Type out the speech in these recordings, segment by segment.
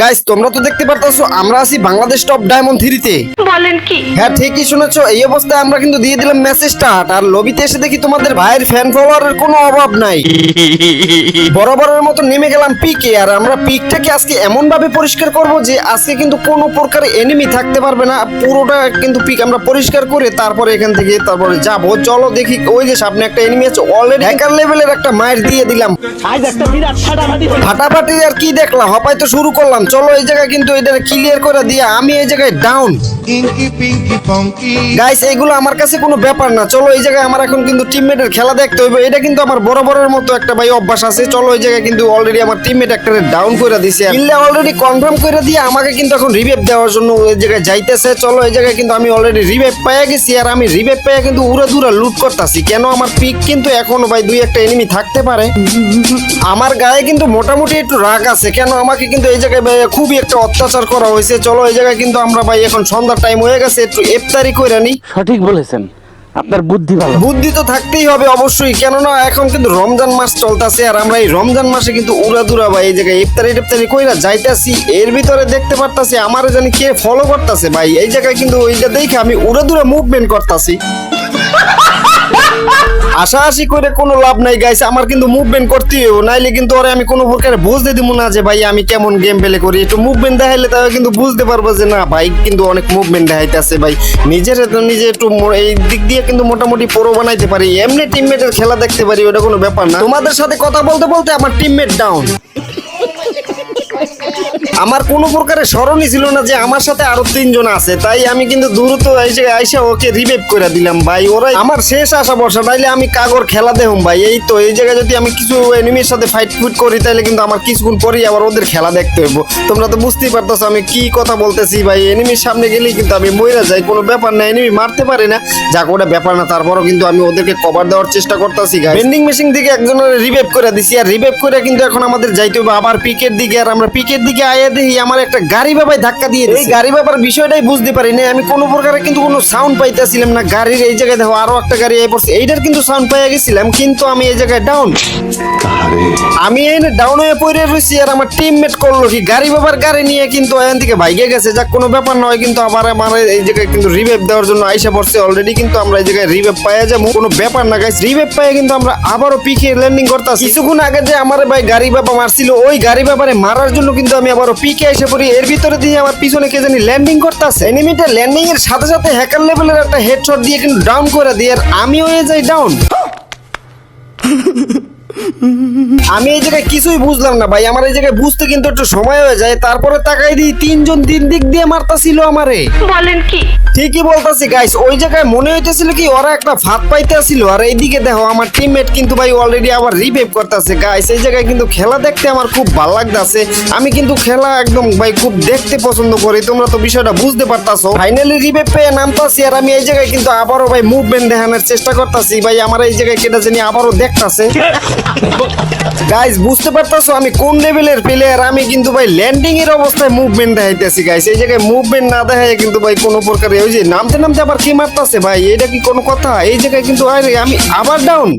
Guys তোমরা তো দেখতে পারতেছো আমরা আছি বাংলাদেশ টপ ডায়মন্ড থ্রিতে। বলেন কি? হ্যাঁ ঠিকই শুনেছো এই অবস্থায় আমরা কিন্তু দিয়ে দিলাম মেসেজ স্টার্ট আর লবিতে এসে দেখি তোমাদের ভাইয়ের ফ্যান ফলোয়ারের কোনো অভাব নাই। বরাবরের মতো নেমে গেলাম পিকে আর আমরা পিকটাকে আজকে এমন ভাবে পরিষ্কার করব যে আজকে কিন্তু কোনো প্রকার এনিমি থাকতে পারবে না পুরোটা কিন্তু পিক আমরা পরিষ্কার করে তারপরে এখান থেকে তারপরে যাব। চলো দেখি ওই যে সামনে একটা এনিমি আছে অলরেডি হ্যাকার লেভেলের একটা মাইর দিয়ে দিলাম। ফাটাফাটি আর কি দেখলাম হপাই তো শুরু করলাম। চলো এই জায়গায় কিন্তু এটা ক্লিয়ার করে দিয়ে আমি এই জায়গায় ডাউন. গাইস এগুলো আমার কাছে কোনো ব্যাপার না। চলো এই জায়গায় আমার এখন কিন্তু টিমমেটের খেলা দেখতে হইবে। এটা কিন্তু আমার বরাবরের মতো একটা ভাই অভ্যাস আছে। চলো এই জায়গায় কিন্তু অলরেডি আমার টিমমেট একটা ডাউন করে দিছে। কিল্লে অলরেডি কনফার্ম করে দিয়ে আমাকে কিন্তু এখন রিভাইভ দেওয়ার জন্য ওই জায়গায় যাইতেছে। চলো এই জায়গায় কিন্তু আমি অলরেডি রিভাইভ পেয়ে গেছি। আর আমি রিভাইভ পেয়ে কিন্তু উড়ে দূরে লুট করতেছি। কেন আমার পিক কিন্তু এখনও ভাই দুই একটা এনিমি থাকতে পারে। আমার গায়ে কিন্তু মোটামুটি একটু রাগ আছে। কেন আমাকে কিন্তু এই জায়গায় ভাই খুবই একটা অত্যাচার করা হয়েছে। চলো এই জায়গায় কিন্তু আমরা ভাই এখন সন্ধ্যার টাইম হয়ে গেছে একটু ইফতারি করে নি। সঠিক বলেছেন। আপনার বুদ্ধি ভালো। বুদ্ধি তো থাকতেই হবে অবশ্যই কেননা এখন কিন্তু রমজান মাস চলতেছে আর আমরা এই রমজান মাসে কিন্তু উড়াদুরা ভাই এই জায়গায় ইফতারি টিফতারি কইরা যাইতাছি। এর ভিতরে দেখতে পারতাছি আমার জানি কে ফলো করতেছে ভাই। এই জায়গায় কিন্তু ওইটা দেখে আমি উড়াদুরা মুভমেন্ট করতাছি। আশাআশি করে কোনো লাভ নাই গাইস আমার কিন্তু মুভমেন্ট করতে নাইলে কিন্তু ওরে আমি কোনো প্রকার বুঝতে দিব না যে, ভাই, আমি কেমন গেম প্লে করি? একটু মুভমেন্ট দেখাইলে তাহলে কিন্তু বুঝতে পারব যে, না, ভাই, কিন্তু অনেক মুভমেন্ট দেখাইতেছে, ভাই। নিজের নিজে একটু এই দিক দিয়ে কিন্তু মোটামুটি পুরো বানাইতে পারি। এমনি টিমমেটের খেলা দেখতে পারি, ওটা কোনো ব্যাপার না। তোমাদের সাথে কথা বলতে বলতে আমার টিমমেট ডাউন আমার কোনো প্রকারের স্মরণই ছিল না যে আমার সাথে আরও তিনজন আছে। তাই আমি কিন্তু দ্রুত এসে আইসা ওকে রিভাইভ করে দিলাম ভাই। ওরাই আমার শেষ আশা বর্ষা তাইলে আমি কাগর খেলা দেহুম ভাই। এই তো, এই জায়গায় যদি আমি কিছু এনিমির সাথে ফাইট ফুট করি তাহলে কিন্তু আমার কিছুক্ষণ পরেই আবার ওদের খেলা দেখতে হইব। তোমরা তো বুঝতেই পারতেছো আমি কি কথা বলতেছি ভাই। এনিমির সামনে গেলেই কিন্তু আমি মরে যাই। কোনো ব্যাপার না এনিমি মারতে পারি না। যাক, ওটা ব্যাপার না, তারপরও কিন্তু আমি ওদেরকে কভার দেওয়ার চেষ্টা করতেছি গাই বেন্ডিং মেশিন দিকে একজনের রিভাইভ করে দিছি। আর রিভাইভ করে কিন্তু এখন আমাদের যাইতে হবে আবার পিকের দিকে। আর আমরা পিকের দিকে আয়া দেখি আমার একটা গাড়ি বাবাই ধাক্কা দিয়ে এই গাড়ি বাবার বিষয়টাই বুঝতে পারি না আমি কোনো প্রকারে কিন্তু কোনো সাউন্ড পাইতেছিলাম না। গাড়ির এই জায়গায় দেখো আরও একটা গাড়ি এই পড়ছে। এইটার কিন্তু সাউন্ড পাইয়া গেছিলাম কিন্তু আমি এই জায়গায় ডাউন আমি এই ডাউন হয়ে পড়ে রয়েছি আর আমার টিমমেট করল কি? গাড়ি বাবার গাড়ি নিয়ে কিন্তু এখান থেকে ভাইগে গেছে। যাক কোনো ব্যাপার নয় কিন্তু আবার আমার এই জায়গায় কিন্তু রিভাইভ দেওয়ার জন্য আইসা পড়ছে অলরেডি কিন্তু আমরা এই জায়গায় রিভাইভ পাইয়া যাব। কোনো ব্যাপার না গাইস রিভাইভ পাইয়া কিন্তু আমরা আবারও পিকে ল্যান্ডিং করতেছি। কিছুক্ষণ আগে যে আমার ভাই গাড়ি বাবা মারছিল ওই গাড়ি বাবারে মারার জন্য কিন্তু আমি আবারও পিকে এসে পড়ি, এর ভিতরে দিয়ে আমার পিছনে কে জানি ল্যান্ডিং করতেছে। এনিমিটা ল্যান্ডিং এর সাথে সাথে হ্যাকার লেভেলের একটা হেডশট দিয়ে কিন্তু ডাউন করে দিয়ে আর আমি হয়ে যাই ডাউন আমি এই জায়গায় কিছুই বুঝলাম না ভাই। আমার এই জায়গায় বুঝতে কিন্তু একটু সময় হয়ে যায়। তারপরে তাকাই দিই তিনজন তিন দিক দিয়ে মারতাছিল আমারে। বলেন কি? ঠিকই বলতাছি গাইস ওই জায়গায় মনে হইতেছিল কি ওরা একটা ফাঁদ পাইতেছিল। আর এইদিকে দেখো আমার টিমমেট কিন্তু ভাই অলরেডি আবার রিভাইভ করতেছে। গাইস এই জায়গায় কিন্তু খেলা দেখতে আমার খুব ভালো লাগতাছে। আমি কিন্তু খেলা একদম ভাই খুব দেখতে পছন্দ করি। তোমরা তো বিষয়টা বুঝতে পারতাছো। ফাইনালি রিভাইভ পেয়ে নামতাছি আর আমি এই জায়গায় কিন্তু আবারও ভাই মুভমেন্ট দেখানোর চেষ্টা করতাছি। ভাই আমার এই জায়গায় কেটে জানি আবারও দেখতাছে। গাইস বুঝতে পারতাছো আমি কোন লেভেলের প্লেয়ার আমি কিন্তু ভাই ল্যান্ডিং এর অবস্থায় মুভমেন্ট দেখাইতেছি গাইস এই জায়গায় মুভমেন্ট না দেখায় কিন্তু ভাই কোনো প্রকারে ওই যে নামতে নামতে আবার কি মারতাছে ভাই? এটা কি কোনো কথা? এই জায়গায় কিন্তু আরে আমি আবার ডাউন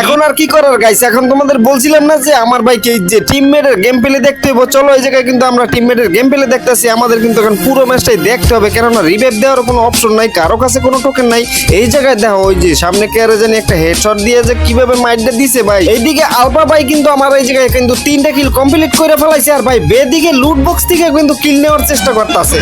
এখন আর কি করার গাইস এখন তোমাদের বলছিলাম না যে আমার ভাই কি যে টিমমেটের গেম প্লে দেখতে হবে চলো এই জায়গায় কিন্তু আমরা টিমমেটের গেম প্লে দেখতেছি। আমাদের কিন্তু এখন পুরো ম্যাচটাই দেখতে হবে কেননা রিভাইভ দেওয়ার কোনো অপশন নাই, কারও কাছে কোনো টোকেন নাই। এই জায়গায় দেখো, ওই যে সামনে কে আর জানি একটা হেডশট দিয়ে যে কীভাবে মাইটটা দিছে ভাই। এইদিকে আলপা ভাই কিন্তু আমার এই জায়গায় কিন্তু তিনটা কিল কমপ্লিট করে ফেলাইছে। আর ভাই, বেদিকে লুট বক্স থেকে কিন্তু কিল নেওয়ার চেষ্টা করতেছে।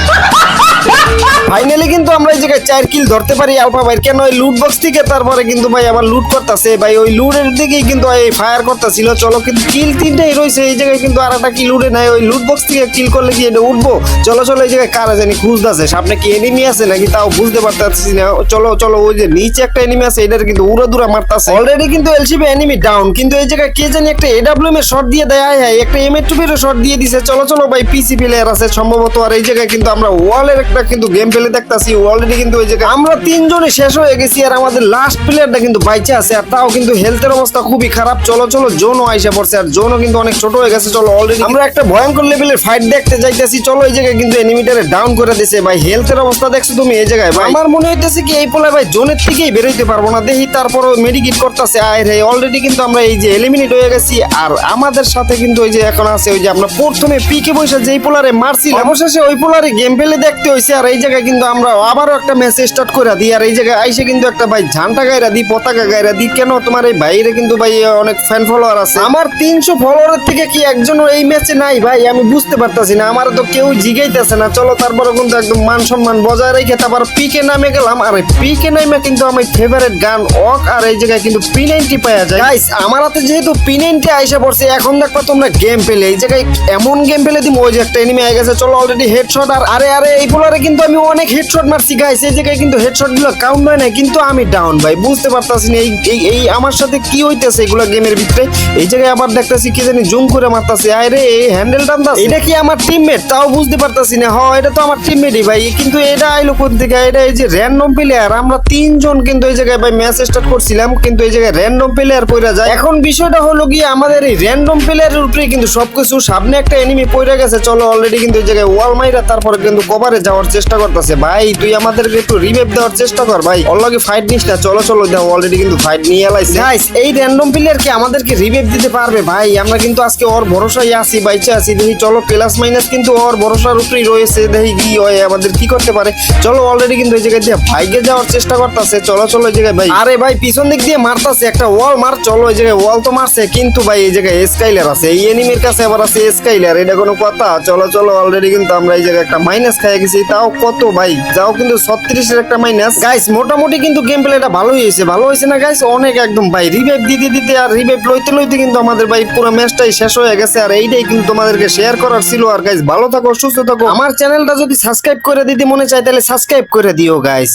ফাইনালি কিন্তু আমরা এই জায়গায় চার কিল ধরতে পারি আলফা ভাই কেন ওই লুট বক্স থেকে? তারপরে কিন্তু ভাই আবার লুট করতেছে। ভাই, ওই লুটের দিকেই কিন্তু এই ফায়ার করতেছিল। চলো কিন্তু কিল তিনটাই রয়েছে। এই জায়গায় কিন্তু আর একটা কিল উঠে নাই। ওই লুট বক্স থেকে কিল করলে কি এটা উঠবো? চলো চলো, এই জায়গায় কারা জানি খুঁজতেছে। সামনে কি এনিমি আছে নাকি? তাও বুঝতে পারতেছি না। চলো চলো ওই যে নিচে একটা এনিমি আছে এটার কিন্তু উড়া দুরা মারতাছে। অলরেডি কিন্তু এলসিবি এনিমি ডাউন কিন্তু এই জায়গায় কে জানি একটা এডাব্লিউএম এর শট দিয়ে দেয় আয় হায়, একটা এম এর শট দিয়ে দিছে। চলো চলো ভাই পিসি প্লেয়ার আছে সম্ভবত। আর এই জায়গায় কিন্তু আমরা ওয়ালের একটা কিন্তু গেম প্লে দেখতাছি অলরেডি কিন্তু ওই জায়গায় আমরা তিনজনে শেষ হয়ে গেছি আর আমাদের লাস্ট প্লেয়ারটা কিন্তু বাইচে আছে আর তাও কিন্তু হেলথের অবস্থা খুবই খারাপ। চলো চলো জোনও আইসা পড়ছে আর জোনও কিন্তু অনেক ছোট হয়ে গেছে। চলো অলরেডি আমরা একটা ভয়ঙ্কর লেভেলের ফাইট দেখতে যাইতেছি। চলো এই জায়গায় কিন্তু এনিমিটারে ডাউন করে দিছে। ভাই হেলথের অবস্থা দেখছ তুমি এই জায়গায়? আমার মনে হইতেছে কি, এই পোলা ভাই জোনের থেকেই বেরোইতে পারব না। দেখি তারপরে মেডিকেট করতেছে। আয় রে অলরেডি কিন্তু আমরা এই যে এলিমিনেট হয়ে গেছি। আর আমাদের সাথে কিন্তু ওই যে এখন আছে ওই যে আমরা প্রথমে পিকে বসে যেই পোলারে মারছিলাম, অবশেষে ওই পোলারে গেম পেলে দেখতে হয়েছে আর এই জায়গায় কিন্তু আমরা আবারও একটা ম্যাচ স্টার্ট করে দিই। আর এই জায়গায় আইসে কিন্তু একটা ভাই ঝান্টা গাইরা দিই, পতাকা গাইরা দিই। কেন তোমার এই বাইরে কিন্তু ভাই অনেক ফ্যান ফলোয়ার আছে। আমার তিনশো ফলোয়ারের থেকে কি একজন এই ম্যাচে নাই ভাই? আমি বুঝতে পারতাছি না। আমার তো কেউ জিগাইতেছে না। চলো তারপরে কিন্তু একদম মান সম্মান বজায় রেখে তারপর পিকে নামে গেলাম, আর পিকে নামে কিন্তু আমার ফেভারিট গান অক আর এই জায়গায় কিন্তু পি নাইনটি পাওয়া যায়। গাইস আমার হাতে যেহেতু পি নাইনটি আইসা পড়ছে, এখন দেখবা তোমরা গেম পেলে। এই জায়গায় এমন গেম পেলে দিম, ওই যে একটা এনিমি হয়ে গেছে, চলো অলরেডি হেডশট আর আরে আরে, এই পোলারে কিন্তু আমি অনেক হেডশট মারছি গাইস এই জায়গায় কিন্তু হেডশটগুলো কাউন্ট হয় না কিন্তু আমি ডাউন ভাই। বুঝতে পারতাছি না, এই এই আমার সাথে কি হইতেছে এগুলো গেমের ভিতরে? এই জায়গায় আবার দেখতেছি কি জানি জুম করে মারতাছে। আরে এই হ্যান্ডেল টানতাছে। এটা কি আমার টিমমেট তাও বুঝতে পারতাছি না। হ, এটা তো আমার টিমমেটই ভাই। কিন্তু এটা আইলো কোন থেকে এটা এই যে র্যান্ডম প্লেয়ার আমরা তিনজন কিন্তু এই জায়গায় ভাই ম্যাচ স্টার্ট করছিলাম, কিন্তু এই জায়গায় র্যান্ডম প্লেয়ার পড়ে যায়। এখন বিষয়টা হলো কি আমাদের এই র্যান্ডম প্লেয়ারের উপরে কিন্তু সবকিছু, সামনে একটা এনিমি পড়ে গেছে, চলো অলরেডি কিন্তু এই জায়গায় ওয়াল মাইরা তারপরে কিন্তু কভারে যাওয়ার চেষ্টা করতেছে। ভাই, তুই আমাদেরকে একটু দেওয়ার চেষ্টা কর, ভাই। অলরেডি ফাইট নিস না, চলো চলো দাও অলরেডি কিন্তু ফাইট নিয়ে এলাইছে। গাইস এই র্যান্ডম প্লেয়ার কি আমাদেরকে রিভাইভ দিতে পারবে, ভাই? আমরা কিন্তু আজকে ওর ভরসায় আছি, বাইচে আছি। দেখি চলো প্লাস মাইনাস কিন্তু ওর ভরসার উপরেই রয়েছে, দেখি কি হয়, আমাদের কি করতে পারে। চলো অলরেডি কিন্তু এই জায়গায় দিয়ে ভাইকে যাওয়ার চেষ্টা করতেছে, চলো চলো এই জায়গায় ভাই। আরে ভাই, পিছন দিক দিয়ে মারতাছে, একটা ওয়াল মার, চলো এই জায়গায় ওয়াল তো মারছে, কিন্তু ভাই এই জায়গায় স্কাইলার আছে, এই এনিমির কাছে আবার আছে স্কাইলার এটা কোনো কথা। চলো চলো অলরেডি কিন্তু আমরা এই জায়গায় একটা মাইনাস খাই গেছি, তাও কত ভাই? যাও কিন্তু ছত্রিশের একটা মাইনাস গাইস মোটামুটি কিন্তু গেম প্লেটা ভালো হয়েছে ভালো হয়েছে না গাইস অনেক একদম ভাই রিভাইভ দিতে দিতে আর রিভাইভ লইতে লইতে কিন্তু আমাদের ভাই পুরো ম্যাচটাই শেষ হয়ে গেছে, আর এইটাই কিন্তু তোমাদেরকে শেয়ার করার ছিল। আর গাইস ভালো থাকো, সুস্থ থাকো। আমার চ্যানেলটা যদি সাবস্ক্রাইব করে দিতে মনে চায়, তাহলে সাবস্ক্রাইব করে দিও গাইস